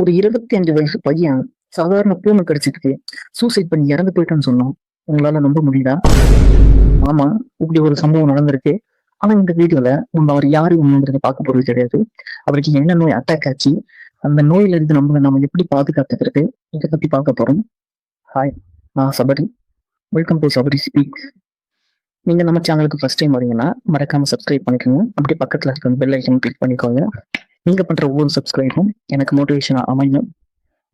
ஒரு இருபத்தி அஞ்சு வயசு பையன் சாதாரண பூனை கடிச்சிட்டு சூசைட் பண்ணி இறந்து போயிட்டேன்னு சொன்னோம் உங்களால நம்ப முடியுதா? ஆமா இப்படி ஒரு சம்பவம் நடந்திருக்கு. ஆனா இந்த வீடியோல நம்ம அவர் யாரு என்னங்கிறத பார்க்க போறது கிடையாது. அவருக்கு என்ன நோய் அட்டாக் ஆச்சு அந்த நோயில இருந்து நம்ம நம்ம எப்படி பாதுகாத்துக்கிறது இதை பத்தி பார்க்க போறோம். ஹாய் நான் Sabari. Welcome to Sabari speak நீங்க நம்ம சேனலுக்கு ஃபர்ஸ்ட் டைம் வரீங்கன்னா மறக்காம சப்ஸ்கிரைப் பண்ணிக்கோங்க. அப்படியே பக்கத்துல இருக்க பெல் ஐக்கன் கிளிக் பண்ணிக்கோங்க. நீங்கள் பண்ணுற ஒவ்வொரு சப்ஸ்கிரைபும் எனக்கு மோட்டிவேஷனாக அமையும்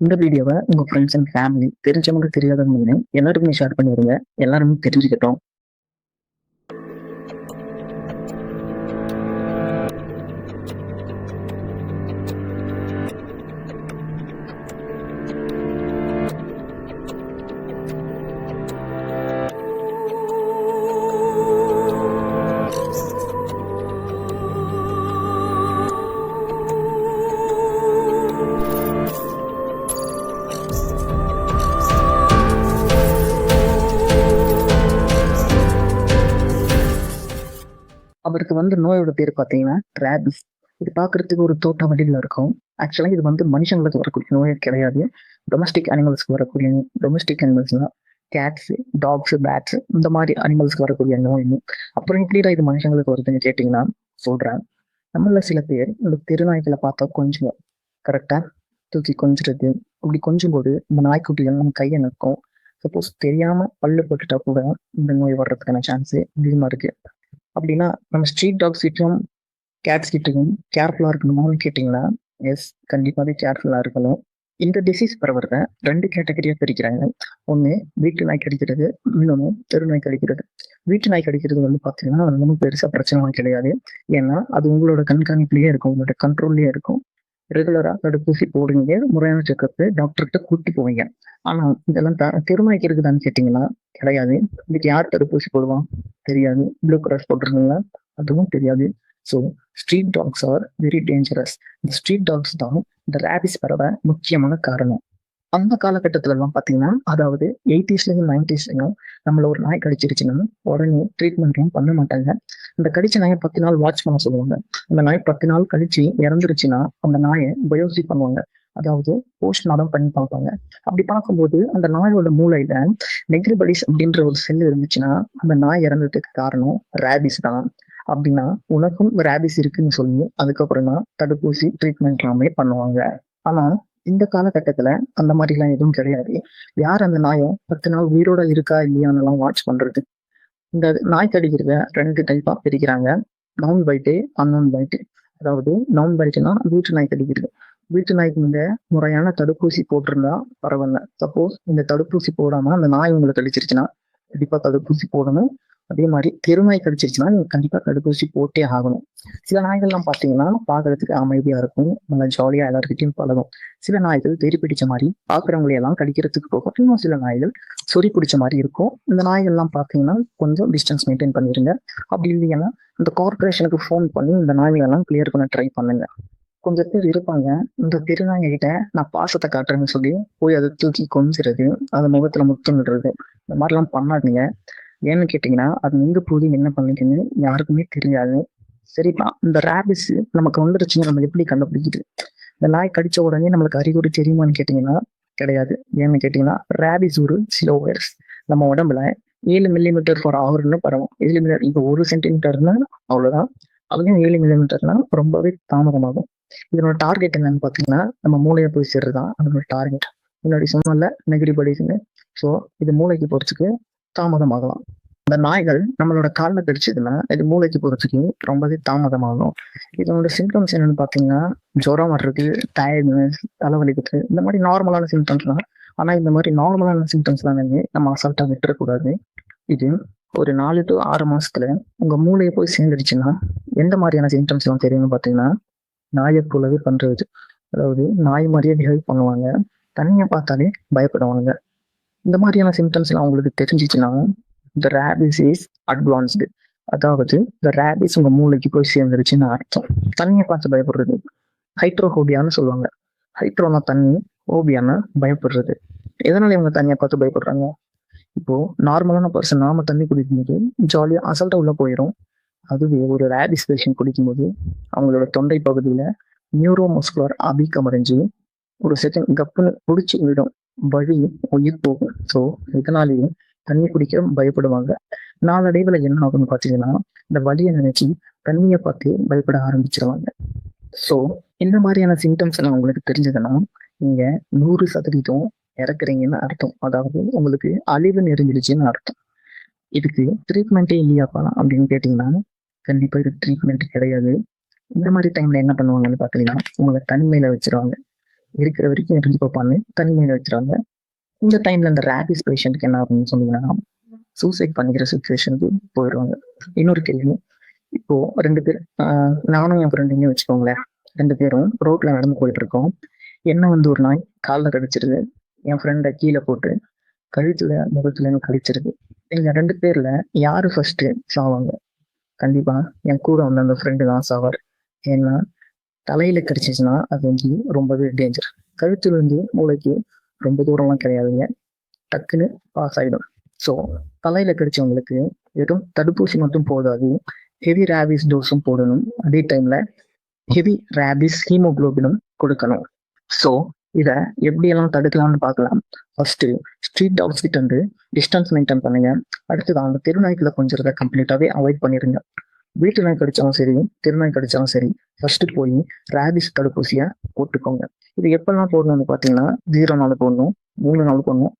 இந்த வீடியோவை உங்கள் ஃப்ரெண்ட்ஸ் அண்ட் ஃபேமிலி தெரிஞ்சவங்க தெரியாதவங்க எல்லாருக்குமே ஷேர் பண்ணிடுங்க எல்லாருமே தெரிஞ்சுக்கிட்டோம். இதுக்கு வந்து நோயோட பேர் பார்த்தீங்கன்னா ரேபிஸ் இது பார்க்கறதுக்கு ஒரு தோட்ட வடிவில் இருக்கும். ஆக்சுவலாக இது வந்து மனுஷங்களுக்கு வரக்கூடிய நோயே கிடையாது. டொமஸ்டிக் அனிமல்ஸ்க்கு வரக்கூடிய டொமஸ்டிக் அனிமல்ஸ்லாம் கேட்ஸு டாக்ஸு பேட்ஸு இந்த மாதிரி அனிமல்ஸ்க்கு வரக்கூடிய நோய். அப்புறம் எப்படிடா இது மனுஷங்களுக்கு வருதுன்னு கேட்டிங்கன்னா சொல்கிறேன் நம்மள சில பேர் இந்த தெருநாய்களை பார்த்தா கொஞ்சம் கரெக்டாக தூக்கி கொஞ்சிறது அப்படி கொஞ்சும் போது இந்த நாய்க்குட்டிகள் நம்ம கையை நிற்கும் சப்போஸ் தெரியாமல் பல்லு போட்டுட்டா கூட இந்த நோய் வர்றதுக்கான சான்ஸு அதிகமாக இருக்கு. அப்படின்னா நம்ம ஸ்ட்ரீட் டாக்ஸ் கிட்டையும் கேட்ஸ் கிட்டையும் கேர்ஃபுல்லாக இருக்கணுமான்னு கேட்டிங்கன்னா எஸ் கண்டிப்பாகவே கேர்ஃபுல்லாக இருக்கணும். இந்த டிசீஸ் பரவுறத ரெண்டு கேட்டகரியாக பிரிக்கிறாங்க. ஒன்று வீட்டு நாய் கடிக்கிறது இன்னொன்று தெரு நாய் கடிக்கிறது. வீட்டு நாய் கடிக்கிறது வந்து பார்த்தீங்கன்னா அது ஒன்றும் பெருசாக பிரச்சனைலாம் கிடையாது. ஏன்னா அது உங்களோட கண்காணிப்புலேயே இருக்கும் உங்களோட கண்ட்ரோல்லையே இருக்கும். ரெகுலராக தடுப்பூசி போடுறீங்க. முறையான செக்கப்பு டாக்டர்கிட்ட கூட்டி போவீங்க. ஆனால் இதெல்லாம் த திருமணிக்கு இருக்குதான்னு கேட்டிங்களா? கிடையாது. இதுக்கு யார் தடுப்பூசி போடுவான் தெரியாது. ப்ளூ கிராஸ் போட்டிருக்கீங்களா அதுவும் தெரியாது. So street dogs are very dangerous இந்த ஸ்ட்ரீட் டாக்ஸ் தான் இந்த ரேபிஸ் பரவ முக்கியமான காரணம். அந்த காலகட்டத்துல எல்லாம் பாத்தீங்கன்னா அதாவது எயிட்டிஸ்லயும் நைன்டிஸ்லயும் நம்மள ஒரு நாய் கடிச்சிருச்சுன்னா உடனே ட்ரீட்மெண்ட்லாம் பண்ண மாட்டாங்க. இந்த கடிச்ச நாயை பத்து நாள் வாட்ச் பண்ண சொல்லுவாங்க. அந்த நாய் பத்து நாள் கழிச்சு இறந்துருச்சுன்னா அந்த நாயை பயோசி பண்ணுவாங்க. அதாவது போஸ்ட்மார்டம் பண்ணி பார்ப்பாங்க. அப்படி பார்க்கும்போது அந்த நாயோட மூளையில நெக்ரிபடிஸ் அப்படின்ற ஒரு செல் இருந்துச்சுன்னா அந்த நாய் இறந்ததுக்கு காரணம் ரேபிஸ் தான். அப்படின்னா உனக்கும் ரேபிஸ் இருக்குன்னு சொல்லி அதுக்கப்புறம் தான் தடுப்பூசி ட்ரீட்மெண்ட் எல்லாமே பண்ணுவாங்க. ஆனா இந்த காலகட்டத்துல அந்த மாதிரிலாம் எதுவும் கிடையாது. யார் அந்த நாயை பத்து நாள் உயிரோட இருக்கா இல்லையான்னு வாட்ச் பண்றது. இந்த நாய் கடிக்கிறத ரெண்டு டைப்பா பிரிக்கிறாங்க. நவுன் பைட்டு அன்னோன் பைட்டு அதாவது நவுன் பைட்டுனா வீட்டு நாய் கடிக்கிறது. வீட்டு நாய்க்கு இந்த முறையான தடுப்பூசி போட்டிருந்தா பரவாயில்ல. சப்போஸ் இந்த தடுப்பூசி போடாம அந்த நாய் உங்களை கடிச்சிருச்சுன்னா கண்டிப்பா தடுப்பூசி போடணும். அதே மாதிரி தெருநாய் கடிச்சிருச்சுன்னா நீங்கள் கண்டிப்பா தடுப்பூசி போட்டே ஆகணும். சில நாய்கள்லாம் பாத்தீங்கன்னா பாக்குறதுக்கு அமைதியா இருக்கும். நல்லா ஜாலியா எல்லாருக்கிட்டையும் பழகும். சில நாய்கள் தெரி பிடிச்ச மாதிரி பாக்குறவங்களை எல்லாம் கடிக்கிறதுக்கு போகும். இன்னும் சில நாய்கள் சொறி பிடிச்ச மாதிரி இருக்கும். இந்த நாய்கள்லாம் பாத்தீங்கன்னா கொஞ்சம் டிஸ்டன்ஸ் மெயின்டைன் பண்ணிருங்க. அப்படி இல்லைன்னா இந்த கார்பரேஷனுக்கு ஃபோன் பண்ணி இந்த நாய்களெல்லாம் கிளியர் பண்ண ட்ரை பண்ணுங்க. கொஞ்சம் பேர் இருப்பாங்க. இந்த திருநாய்கிட்ட நான் பாசத்தை காட்டுறேன்னு சொல்லி போய் அதை தூக்கி கொஞ்சிறது அதை முகத்துல முத்தமிடுறது இந்த மாதிரிலாம் பண்ணாதீங்க. ஏன்னு கேட்டிங்கன்னா அது எங்கே போகுது என்ன பண்ணிட்டுன்னு யாருக்குமே தெரியாது. சரிப்பா இந்த ரேபிஸ் நமக்கு வந்துருச்சுன்னு நம்ம எப்படி கண்டுபிடிக்குது? இந்த நாய் கடிச்ச உடனே நம்மளுக்கு அறிகுறி தெரியுமான்னு கேட்டிங்கன்னா கிடையாது. ஏன்னு கேட்டிங்கன்னா ரேபிஸ் ஒரு சில வைரஸ் நம்ம உடம்புல ஏழு மில்லிமீட்டர் ஃபார் ஹவர்னு பரவும். ஏழு மீட்டர் இப்போ ஒரு சென்டிமீட்டர்னா அவ்வளோதான் அதுலேயும் ஏழு மில்லிமீட்டர்னா ரொம்பவே தாமதமாகும். இதனோட டார்கெட் என்னன்னு பார்த்தீங்கன்னா நம்ம மூளையை போய் சேர்றதுதான் அதனோட டார்கெட் முன்னாடி சொன்னல நெகிரி படிஸுங்க ஸோ இது மூளைக்கு போகிறதுக்கு தாமதமாகலாம். இந்த நாய்கள் நம்மளோட காலில் கடிச்சதுன்னா இது மூளைக்கு போகிறதுக்கு ரொம்பவே தாமதமாகும். இதனோட சிம்டம்ஸ் என்னன்னு பார்த்தீங்கன்னா ஜுரம் வர்றது டயர்ட்னஸ் தலைவலிக்கிறது இந்த மாதிரி நார்மலான சிம்டம்ஸ் தான். ஆனால் இந்த மாதிரி நார்மலான சிம்டம்ஸ்லாம் வந்து நம்ம அசால்ட்டாக விட்டுறக்கூடாது. இது ஒரு நாலு டு ஆறு மாதத்தில் உங்கள் மூளையை போய் சேர்ந்துருச்சுன்னா எந்த மாதிரியான சிம்டம்ஸ் எல்லாம் தெரியும்னு பார்த்தீங்கன்னா நாயை போலவே பண்ணுறது அதாவது நாய் மாதிரியே பிஹேவ் பண்ணுவாங்க. தண்ணியை பார்த்தாலே பயப்படுவாங்க. இந்த மாதிரியான சிம்டம்ஸ் எல்லாம் உங்களுக்கு தெரிஞ்சிச்சுன்னா இந்த ரேபிஸ் இஸ் அட்வான்ஸ்டு அதாவது இந்த ரேபிஸ் உங்க மூளைக்கு போய் சேர்ந்துருச்சுன்னு அர்த்தம். தண்ணியை பார்த்து பயப்படுறது. ஹைட்ரோஹோபியான்னு சொல்லுவாங்க. ஹைட்ரோனா தண்ணி ஓபியானா பயப்படுறது. எதனால இவங்க தண்ணியை பார்த்து பயப்படுறாங்க? இப்போ நார்மலான பர்சன் நாம தண்ணி குடிக்கும்போது ஜாலியா அசல்ட்டா உள்ள போயிடும் அதுவே ஒரு ரேபிஸ் பேஷன் குடிக்கும்போது அவங்களோட தொண்டை பகுதியில நியூரோமஸ்குலர் அபீக்கம் அடைஞ்சு ஒரு செகண்ட் கப்புன்னு பிடிச்சி விடும். வழி உயிர் போகும் ஸோ இதனாலேயும் தண்ணி குடிக்க பயப்படுவாங்க. நாளடைவில் என்ன ஆகும்னு பார்த்தீங்கன்னா இந்த வழியை நினைச்சு தண்ணியை பார்த்து பயப்பட ஆரம்பிச்சிருவாங்க. ஸோ இந்த மாதிரியான சிம்டம்ஸ் எல்லாம் உங்களுக்கு தெரிஞ்சதுன்னா நீங்க நூறு சதவீதம் இறக்குறீங்கன்னு அர்த்தம். அதாவது உங்களுக்கு அழிவு நெருங்கிடுச்சுன்னு அர்த்தம். இதுக்கு ட்ரீட்மெண்ட்டே இல்லையாப்பா அப்படின்னு கேட்டிங்கன்னா கண்டிப்பாக இது ட்ரீட்மெண்ட் கிடையாது. இந்த மாதிரி டைம்ல என்ன பண்ணுவாங்கன்னு பார்த்தீங்கன்னா உங்களை தனிமையில வச்சிருவாங்க. இருக்கிற வரைக்கும் இருந்து பார்ப்பாங்க தனிமையில வச்சிருவாங்க. இந்த டைம்ல இந்த ரேபிஸ் பேஷண்ட்க்கு என்ன ஆகும்னு சொன்னீங்கன்னா சூசைட் பண்ணிக்கிற சுச்சுவேஷனுக்கு போயிடுவாங்க இன்னொரு கேள்வி. இப்போ ரெண்டு பேர் நானும் என் ஃப்ரெண்டுங்க வச்சுக்கோங்களேன். ரெண்டு பேரும் ரோட்ல நடந்து போயிட்டு இருக்கோம். என்ன வந்து ஒரு நாய் காலில் கடிச்சிருது. என் ஃப்ரெண்டை கீழே போட்டு கழுத்துல முகத்துல கடிச்சிருது. இந்த ரெண்டு பேர்ல யாரு ஃபர்ஸ்ட் சாவாங்க? கண்டிப்பா என் கூட வந்து அந்த ஃப்ரெண்டு தான் சாவார். ஏன்னா தலையில கடிச்சிச்சுன்னா அது வந்து ரொம்பவே டேஞ்சர் கழுத்துல இருந்து மூளைக்கு ரொம்ப தூரம்லாம் கிடையாதுங்க. டக்குன்னு பாஸ் ஆகிடும் ஸோ தலையில கடிச்சவங்களுக்கு வெறும் தடுப்பூசி மட்டும் போதாது. ஹெவி ரேபிஸ் டோஸும் போடணும். அதே டைம்ல ஹெவி ரேபிஸ் ஹீமோக்ளோபினும் கொடுக்கணும். ஸோ இதை எப்படியெல்லாம் தடுக்கலாம்னு பார்க்கலாம். ஃபர்ஸ்ட்டு ஸ்ட்ரீட் டாக்ஸ் கிட்ட இருந்து டிஸ்டன்ஸ் மெயின்டைன் பண்ணுங்க. அடுத்தது அந்த தெருநாய்க்குள்ள கொஞ்சம் கம்ப்ளீட்டாகவே அவாய்ட் பண்ணிடுங்க வீட்டு நாய் கடிச்சாலும் சரி திருநாய் கடிச்சாலும் சரி ஃபர்ஸ்ட் போய் ரேபிஸ் தடுப்பூசியை போட்டுக்கோங்க. இது எப்பெல்லாம் போடணும்னு பார்த்தீங்கன்னா ஜீரோ நாள் போடணும் மூணு நாளுக்கு போடணும்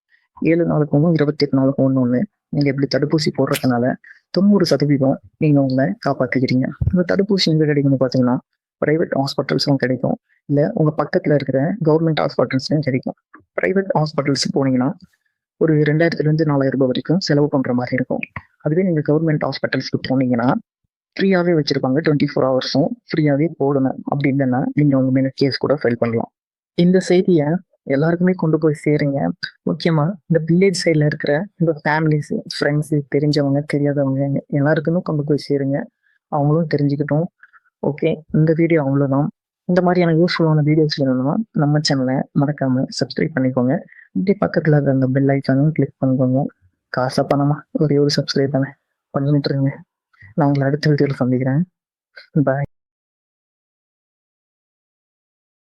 ஏழு நாளுக்கு ஒன்றும் இருபத்தி எட்டு நாளுக்கு ஒன்று ஒன்று நீங்கள் இப்படி தடுப்பூசி போடுறதுனால தொண்ணூறு சதவீதம் நீங்கள் உங்களை காப்பாற்றிக்கிறீங்க இந்த தடுப்பூசி எங்கே கிடைக்கும்னு பார்த்தீங்கன்னா ப்ரைவேட் ஹாஸ்பிட்டல்ஸும் கிடைக்கும். இல்லை உங்கள் பக்கத்தில் இருக்கிற கவர்மெண்ட் ஹாஸ்பிட்டல்ஸ்லையும் கிடைக்கும். ப்ரைவேட் ஹாஸ்பிட்டல்ஸ் போனீங்கன்னா ஒரு ரெண்டாயிரத்துலேருந்து நாலாயிரம் ரூபாய் வரைக்கும் செலவு பண்ணுற மாதிரி இருக்கும். அதுவே நீங்கள் கவர்மெண்ட் ஹாஸ்பிட்டல்ஸ்க்கு போனீங்கன்னா ஃப்ரீயாகவே வச்சுருப்பாங்க டுவெண்ட்டி ஃபோர் ஹவர்ஸும் ஃப்ரீயாகவே போடணும் அப்படி இல்லைன்னா நீங்கள் உங்கள் மேலே கேஸ் கூட ஃபைல் பண்ணலாம். இந்த செய்தியை எல்லாருக்குமே கொண்டு போய் சேருங்க. முக்கியமாக இந்த வில்லேஜ் சைடில் இருக்கிற இந்த ஃபேமிலிஸ் ஃப்ரெண்ட்ஸு தெரிஞ்சவங்க தெரியாதவங்க எல்லாருக்குமே கொண்டு போய் சேருங்க. அவங்களும் தெரிஞ்சுக்கிட்டோம். ஓகே இந்த வீடியோ அவ்வளோதான் இந்த மாதிரியான யூஸ்ஃபுல்லான வீடியோஸ் வேணும்னா நம்ம சேனலை மறக்காம சப்ஸ்கிரைப் பண்ணிக்கோங்க. இப்படி பக்கத்தில் இருக்கிற அந்த பெல் ஐக்கானும் கிளிக் பண்ணிக்கோங்க. காசை பணமா? ஒரே ஒரு சப்ஸ்கிரைப் தானே? பண்ணிட்டு இருங்க. நான் உங்களை அடுத்த வீடியோவில் சந்திக்கிறேன். பாய்